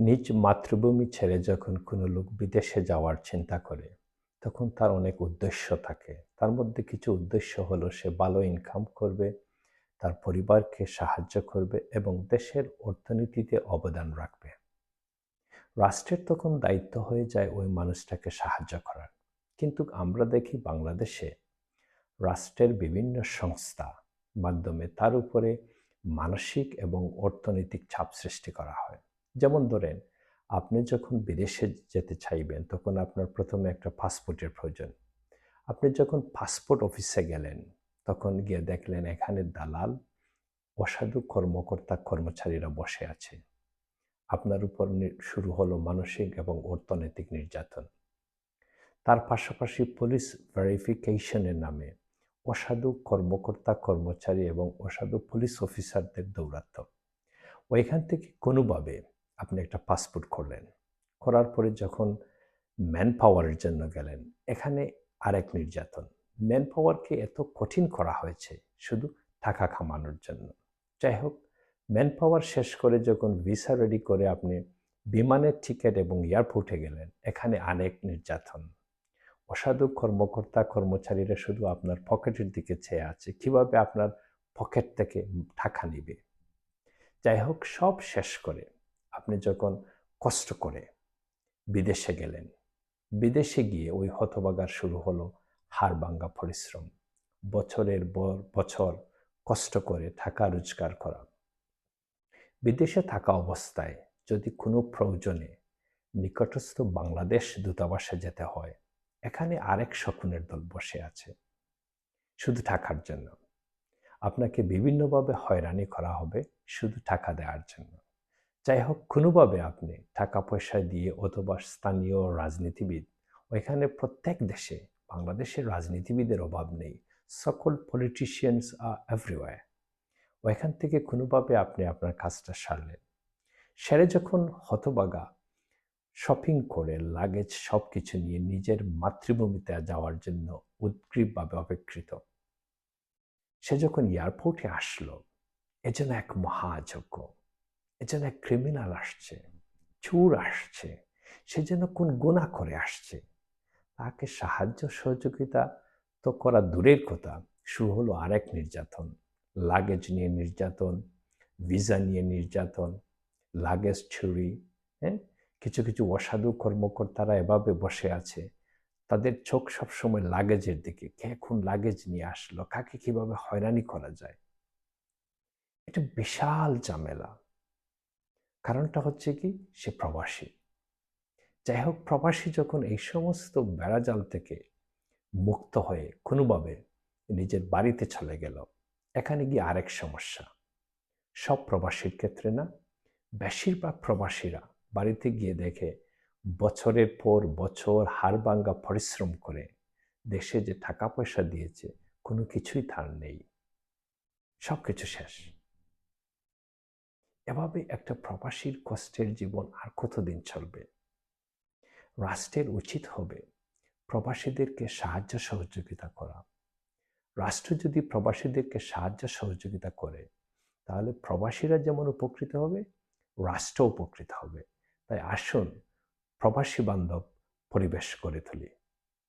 নিজ মাতৃভূমি ছেড়ে যখন কোনো লোক বিদেশে যাওয়ার চিন্তা করে, তখন তার অনেক উদ্দেশ্য থাকে। তার মধ্যে কিছু উদ্দেশ্য হলো সে ভালো ইনকাম করবে, তার পরিবারকে সাহায্য করবে এবং দেশের অর্থনীতিতে অবদান রাখবে। রাষ্ট্রের তখন দায়িত্ব হয়ে যায় ওই মানুষটাকে সাহায্য করার। কিন্তু আমরা দেখি বাংলাদেশে রাষ্ট্রের বিভিন্ন সংস্থা মাধ্যমে তার উপরে মানসিক এবং অর্থনৈতিক চাপ সৃষ্টি করা হয়। যেমন ধরেন, আপনি যখন বিদেশে যেতে চাইবেন, তখন আপনার প্রথমে একটা পাসপোর্টের প্রয়োজন। আপনি যখন পাসপোর্ট অফিসে গেলেন, তখন গিয়ে দেখলেন এখানে দালাল, অসাধু কর্মকর্তা কর্মচারীরা বসে আছে। আপনার উপর শুরু হলো মানসিক এবং অর্থনৈতিক নির্যাতন। তার পাশাপাশি পুলিশ ভেরিফিকেশনের নামে অসাধু কর্মকর্তা কর্মচারী এবং অসাধু পুলিশ অফিসারদের দৌরাত্ম ওইখান থেকে কোনোভাবে আপনি একটা পাসপোর্ট করলেন। করার পরে যখন ম্যান পাওয়ারের জন্য গেলেন, এখানে আরেক নির্যাতন। ম্যান পাওয়ারকে এত কঠিন করা হয়েছে শুধু টাকা খামানোর জন্য। যাই হোক ম্যান পাওয়ার শেষ করে যখন ভিসা রেডি করে আপনি বিমানের টিকিট এবং এয়ারপোর্টে গেলেন, এখানে অনেক নির্যাতন। অসাধু কর্মকর্তা কর্মচারীরা শুধু আপনার পকেটের দিকে চেয়ে আছে, কীভাবে আপনার পকেট থেকে টাকা নিবে? যাই হোক, সব শেষ করে আপনি যখন কষ্ট করে বিদেশে গেলেন, বিদেশে গিয়ে ওই হতবাগার শুরু হলো হাড়ভাঙ্গা পরিশ্রম, বছরের বছর কষ্ট করে টাকা রোজগার করা। বিদেশে থাকা অবস্থায় যদি কোনো প্রয়োজনে নিকটস্থ বাংলাদেশ দূতাবাসে যেতে হয়, এখানে আরেক শকুনের দল বসে আছে। শুধু টাকার জন্য। আপনাকে বিভিন্নভাবে হয়রানি করা হবে শুধু টাকা দেওয়ার জন্য। যাই হোক কোনোভাবে আপনি টাকা পয়সা দিয়ে অথবা স্থানীয় রাজনীতিবিদ, ওইখানে প্রত্যেক দেশে, বাংলাদেশের রাজনীতিবিদের অভাব নেই। সকল পলিটিশিয়ানস আর এভরিওয়ার ওইখান থেকে কোনোভাবে আপনি আপনার কাজটা সারলেন। সেরে যখন হতবাগা শপিং করে লাগেজ সব কিছু নিয়ে নিজের মাতৃভূমিতে যাওয়ার জন্য উদ্গ্রীবভাবে অপেক্ষিত, সে যখন এয়ারপোর্টে আসলো এজন্য এক মহাযজ্ঞ। এজন্য এক ক্রিমিনাল আসছে, চুর আসছে, সে যেন কোন গুণা করে আসছে। তাকে সাহায্য সহযোগিতা তো করা দূরের কথা। শুরু হলো আরেক নির্যাতন। লাগেজ নিয়ে নির্যাতন ভিসা নিয়ে নির্যাতন লাগেজ ছুরি হ্যাঁ? কিছু কিছু অসাধু কর্মকর্তারা এভাবে বসে আছে। তাদের চোখ সবসময় লাগেজের দিকে। কে এখন লাগেজ নিয়ে আসলো? কাকে কীভাবে হয়রানি করা যায়? এটা বিশাল ঝামেলা। কারণটা হচ্ছে কি, সে প্রবাসী। যাই হোক প্রবাসী যখন এই সমস্ত বেড়াজাল থেকে মুক্ত হয়ে কোনোভাবে নিজের বাড়িতে চলে গেল, এখানে গিয়ে আরেক সমস্যা। সব প্রবাসীর ক্ষেত্রে না, বেশিরভাগ প্রবাসীরা বাড়িতে গিয়ে দেখে বছরের পর বছর হাড়ভাঙ্গা পরিশ্রম করে দেশে যে টাকা পয়সা দিয়েছে, কোনো কিছুই তার নেই। সব কিছু শেষ। এভাবে একটা প্রবাসীর কষ্টের জীবন আর কতদিন চলবে? রাষ্ট্রের উচিত হবে প্রবাসীদেরকে সাহায্য সহযোগিতা করা। রাষ্ট্র যদি প্রবাসীদেরকে সাহায্য সহযোগিতা করে, তাহলে প্রবাসীরা যেমন উপকৃত হবে রাষ্ট্র উপকৃত হবে। তাই আসুন প্রবাসী বান্ধব পরিবেশ গড়ে তুলি।